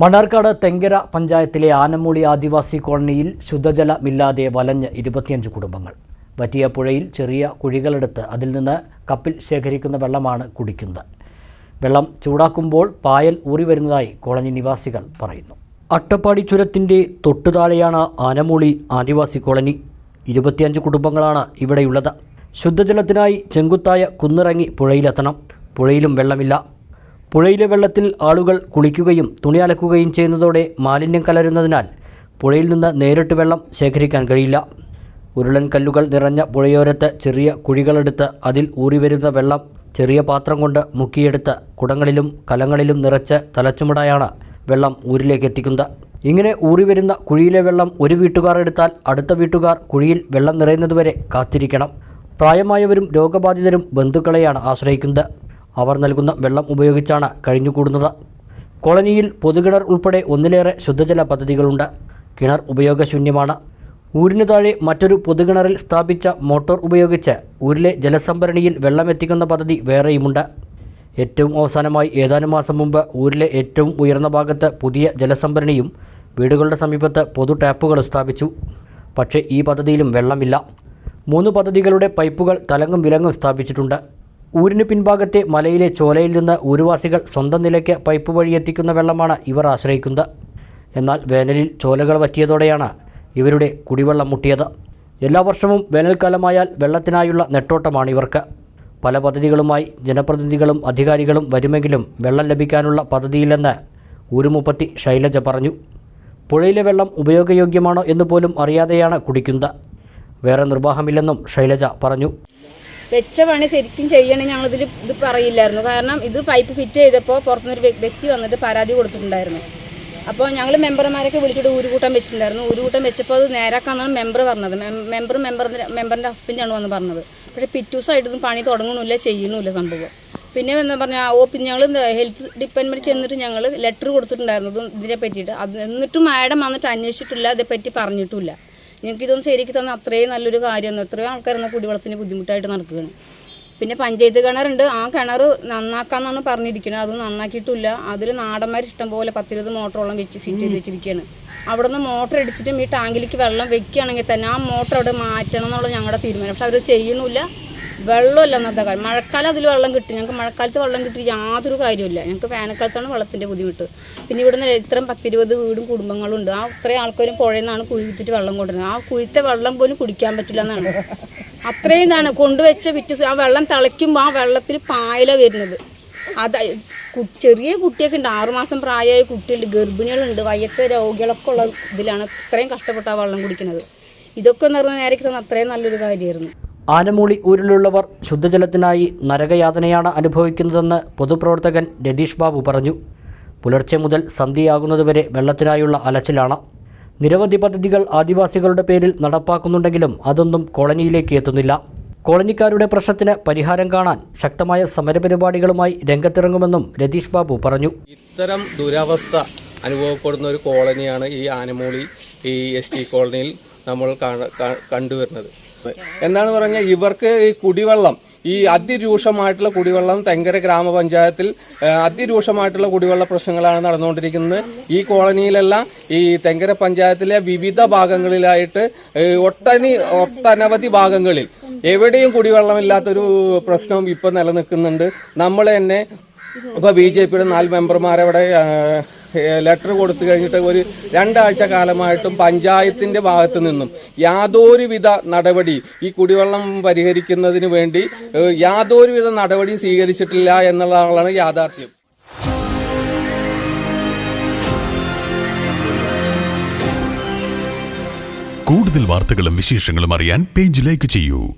മണ്ണാർക്കാട് തെങ്കര പഞ്ചായത്തിലെ ആനമൂളി ആദിവാസി കോളനിയിൽ ശുദ്ധജലമില്ലാതെ വലഞ്ഞ് ഇരുപത്തിയഞ്ച് കുടുംബങ്ങൾ. വറ്റിയ പുഴയിൽ ചെറിയ കുഴികളെടുത്ത് അതിൽ നിന്ന് കപ്പിൽ ശേഖരിക്കുന്ന വെള്ളമാണ് കുടിക്കുന്നത്. വെള്ളം ചൂടാക്കുമ്പോൾ പായൽ ഊറി വരുന്നതായി കോളനി നിവാസികൾ പറയുന്നു. അട്ടപ്പാടി ചുരത്തിന്റെ തൊട്ടുതാഴെയാണ് ആനമൂളി ആദിവാസി കോളനി. ഇരുപത്തിയഞ്ച് കുടുംബങ്ങളാണ് ഇവിടെയുള്ളത്. ശുദ്ധജലത്തിനായി ചെങ്കുത്തായ കുന്നിറങ്ങി പുഴയിലെത്തണം. പുഴയിലും വെള്ളമില്ല. പുഴയിലെ വെള്ളത്തിൽ ആളുകൾ കുളിക്കുകയും തുണി അലക്കുകയും ചെയ്യുന്നതോടെ മാലിന്യം കലരുന്നതിനാൽ പുഴയിൽ നിന്ന് നേരിട്ട് വെള്ളം ശേഖരിക്കാൻ കഴിയില്ല. ഉരുളൻ കല്ലുകൾ നിറഞ്ഞ പുഴയോരത്ത് ചെറിയ കുഴികളെടുത്ത് അതിൽ ഊറിവരുന്ന വെള്ളം ചെറിയ പാത്രം കൊണ്ട് മുക്കിയെടുത്ത് കുടങ്ങളിലും കലങ്ങളിലും നിറച്ച് തലച്ചുമടായാണ് വെള്ളം ഊരിലേക്ക് എത്തിക്കുന്നത്. ഇങ്ങനെ ഊറിവരുന്ന കുഴിയിലെ വെള്ളം ഒരു വീട്ടുകാർ എടുത്താൽ അടുത്ത വീട്ടുകാർ കുഴിയിൽ വെള്ളം നിറയുന്നതുവരെ കാത്തിരിക്കണം. പ്രായമായവരും രോഗബാധിതരും ബന്ധുക്കളെയാണ് ആശ്രയിക്കുന്നത്. അവർ നൽകുന്ന വെള്ളം ഉപയോഗിച്ചാണ് കഴിഞ്ഞുകൂടുന്നത്. കോളനിയിൽ പൊതുകിണർ ഉൾപ്പെടെ ഒന്നിലേറെ ശുദ്ധജല പദ്ധതികളുണ്ട്. കിണർ ഉപയോഗശൂന്യമാണ്. ഊരിന് താഴെ മറ്റൊരു പൊതുകിണറിൽ സ്ഥാപിച്ച മോട്ടോർ ഉപയോഗിച്ച് ഊരിലെ ജലസംഭരണിയിൽ വെള്ളമെത്തിക്കുന്ന പദ്ധതി വേറെയുമുണ്ട്. ഏറ്റവും അവസാനമായി ഏതാനും മാസം മുമ്പ് ഊരിലെ ഏറ്റവും ഉയർന്ന ഭാഗത്ത് പുതിയ ജലസംഭരണിയും വീടുകളുടെ സമീപത്ത് പൊതു ടാപ്പുകൾ സ്ഥാപിച്ചു. പക്ഷേ ഈ പദ്ധതിയിലും വെള്ളമില്ല. മൂന്ന് പദ്ധതികളുടെ പൈപ്പുകൾ തലങ്ങും വിലങ്ങും സ്ഥാപിച്ചിട്ടുണ്ട്. ഊരിന് പിൻഭാഗത്തെ മലയിലെ ചോലയിൽ നിന്ന് ഊരുവാസികൾ സ്വന്തം നിലയ്ക്ക് പൈപ്പ് വഴി എത്തിക്കുന്ന വെള്ളമാണ് ഇവർ ആശ്രയിക്കുന്നത്. എന്നാൽ വേനലിൽ ചോലകൾ വറ്റിയതോടെയാണ് ഇവരുടെ കുടിവെള്ളം മുട്ടിയത്. എല്ലാ വർഷവും വേനൽക്കാലമായാൽ വെള്ളത്തിനായുള്ള നെട്ടോട്ടമാണ് ഇവർക്ക്. പല പദ്ധതികളുമായി ജനപ്രതിനിധികളും അധികാരികളും വരുമെങ്കിലും വെള്ളം ലഭിക്കാനുള്ള പദ്ധതിയില്ലെന്ന് ഊരുമുപ്പത്തി ശൈലജ പറഞ്ഞു. പുഴയിലെ വെള്ളം ഉപയോഗയോഗ്യമാണോ എന്ന് പോലും അറിയാതെയാണ് കുടിക്കുന്നത്. വേറെ നിർവാഹമില്ലെന്നും ശൈലജ പറഞ്ഞു. വെച്ച പണി ശരിക്കും ചെയ്യണം ഞങ്ങളിതിൽ ഇത് പറയില്ലായിരുന്നു. കാരണം ഇത് പൈപ്പ് ഫിറ്റ് ചെയ്തപ്പോൾ പുറത്തുനിന്നൊരു വ്യ- വ്യക്തി വന്നിട്ട് പരാതി കൊടുത്തിട്ടുണ്ടായിരുന്നു. അപ്പോൾ ഞങ്ങൾ മെമ്പർമാരൊക്കെ വിളിച്ചിട്ട് ഊരുകൂട്ടം വെച്ചിട്ടുണ്ടായിരുന്നു. ഊരുകൂട്ടം വെച്ചപ്പോൾ അത് നേരാക്കാന്നാണ് മെമ്പർ പറഞ്ഞത്. മെമ്പർ മെമ്പറിന്റെ മെമ്പറിന്റെ ഹസ്ബൻഡാണ് വന്ന് പറഞ്ഞത്. പക്ഷേ പിറ്റൂസായിട്ടൊന്നും പണി തുടങ്ങണില്ല ചെയ്യുന്നുമില്ല സംഭവം. പിന്നെ എന്താ പറഞ്ഞാൽ ഓ പിന്നെ ഞങ്ങൾ ഹെൽത്ത് ഡിപ്പാർട്ട്മെന്റ് ചെന്നിട്ട് ഞങ്ങൾ ലെറ്റർ കൊടുത്തിട്ടുണ്ടായിരുന്നു ഇതിനെ പറ്റിയിട്ട് അത് എന്നിട്ടും മാഡം വന്നിട്ട് അന്വേഷിച്ചിട്ടില്ല അതേപ്പറ്റി പറഞ്ഞിട്ടില്ല ഞങ്ങൾക്ക് ഇതൊന്നും ശരിക്കും തന്ന അത്രയും നല്ലൊരു കാര്യമാണ്. എത്രയോ ആൾക്കാരൊന്നും കുടിവെള്ളത്തിന് ബുദ്ധിമുട്ടായിട്ട് നടക്കുകയാണ്. പിന്നെ പഞ്ചായത്ത് കിണറുണ്ട്. ആ കിണർ നന്നാക്കാന്നാണ് പറഞ്ഞിരിക്കുന്നത്. അത് നന്നാക്കിയിട്ടില്ല. അതിൽ നാടന്മാർ ഇഷ്ടംപോലെ പത്തിരുപത് മോട്ടറോളം വെച്ച് ഫിറ്റ് ചെയ്ത് വെച്ചിരിക്കുകയാണ്. അവിടെ നിന്ന് മോട്ടർ അടിച്ചിട്ടും ഈ ടാങ്കിലേക്ക് വെള്ളം വെക്കുകയാണെങ്കിൽ തന്നെ ആ മോട്ടർ അവിടെ മാറ്റണം എന്നുള്ള ഞങ്ങളുടെ തീരുമാനം. പക്ഷെ അവർ ചെയ്യണില്ല വെള്ളമില്ല അന്നത്തെ കാര്യം മഴക്കാലം അതിൽ വെള്ളം കിട്ടി. ഞങ്ങൾക്ക് മഴക്കാലത്ത് വെള്ളം കിട്ടി യാതൊരു കാര്യമില്ല ഞങ്ങൾക്ക് വേനൽക്കാലത്താണ് വെള്ളത്തിന്റെ ബുദ്ധിമുട്ട്. പിന്നെ ഇവിടുന്ന് ഇത്രയും പത്തിരുപത് വീടും കുടുംബങ്ങളും ഉണ്ട് ആ ഇത്രയും ആൾക്കാരും പുഴയിൽ നിന്നാണ് കുഴിത്തിട്ട് വെള്ളം കൊണ്ടുവരുന്നത്. ആ കുഴിത്തെ വെള്ളം പോലും കുടിക്കാൻ പറ്റില്ല എന്നാണ്. അത്രയും ഇതാണ്. കൊണ്ടുവച്ച വിറ്റ് ആ വെള്ളം തിളയ്ക്കുമ്പോൾ ആ വെള്ളത്തിൽ പായല വരുന്നത്. അത് ചെറിയ കുട്ടിയൊക്കെ ഉണ്ട്. ആറുമാസം പ്രായമായ കുട്ടിയുണ്ട്. ഗർഭിണികളുണ്ട്. വയ്യത്തെ രോഗികളൊക്കെ ഉള്ള ഇതിലാണ് ഇത്രയും കഷ്ടപ്പെട്ട് ആ വെള്ളം കുടിക്കുന്നത്. ഇതൊക്കെ എന്ന് പറഞ്ഞാൽ നേരെ അത്രയും നല്ലൊരു കാര്യമായിരുന്നു. ആനമൂളി ഊരിലുള്ളവർ ശുദ്ധജലത്തിനായി നരകയാതനയാണ് അനുഭവിക്കുന്നതെന്ന് പൊതുപ്രവർത്തകൻ രതീഷ് ബാബു പറഞ്ഞു. പുലർച്ചെ മുതൽ സന്ധ്യയാകുന്നതുവരെ വെള്ളത്തിനായുള്ള അലച്ചിലാണ്. നിരവധി പദ്ധതികൾ ആദിവാസികളുടെ പേരിൽ നടപ്പാക്കുന്നുണ്ടെങ്കിലും അതൊന്നും കോളനിയിലേക്ക് എത്തുന്നില്ല. കോളനിക്കാരുടെ പ്രശ്നത്തിന് പരിഹാരം കാണാൻ ശക്തമായ സമരപരിപാടികളുമായി രംഗത്തിറങ്ങുമെന്നും രതീഷ് ബാബു പറഞ്ഞു. ഇത്തരം ദുരവസ്ഥ അനുഭവപ്പെടുന്ന ഒരു കോളനിയാണ് ഈ ആനമൂളി ഈ എസ് കോളനിയിൽ നമ്മൾ കണ്ടുവരുന്നത്. എന്നാണ് പറഞ്ഞാൽ ഇവർക്ക് ഈ കുടിവെള്ളം ഈ അതിരൂക്ഷമായിട്ടുള്ള കുടിവെള്ളം തെങ്കര ഗ്രാമപഞ്ചായത്തിൽ അതിരൂക്ഷമായിട്ടുള്ള കുടിവെള്ള പ്രശ്നങ്ങളാണ് നടന്നുകൊണ്ടിരിക്കുന്നത്. ഈ കോളനിയിലെല്ലാം ഈ തെങ്കര പഞ്ചായത്തിലെ വിവിധ ഭാഗങ്ങളിലായിട്ട് ഒട്ടനി ഒട്ടനവധി ഭാഗങ്ങളിൽ എവിടെയും കുടിവെള്ളമില്ലാത്തൊരു പ്രശ്നം ഇപ്പം നിലനിൽക്കുന്നുണ്ട്. നമ്മൾ തന്നെ ഇപ്പൊ ബി ജെ പിയുടെ നാല് മെമ്പർമാരവിടെ ലെറ്റർ കൊടുത്തു കഴിഞ്ഞിട്ട് ഒരു രണ്ടാഴ്ച കാലമായിട്ടും പഞ്ചായത്തിന്റെ ഭാഗത്ത് നിന്നും യാതൊരുവിധ നടപടി ഈ കുടിവെള്ളം പരിഹരിക്കുന്നതിന് വേണ്ടി യാതൊരുവിധ നടപടിയും സ്വീകരിച്ചിട്ടില്ല എന്നുള്ളതാണ് യാഥാർത്ഥ്യം. കൂടുതൽ വാർത്തകളും വിശേഷങ്ങളും അറിയാൻ പേജ് ലൈക്ക് ചെയ്യൂ.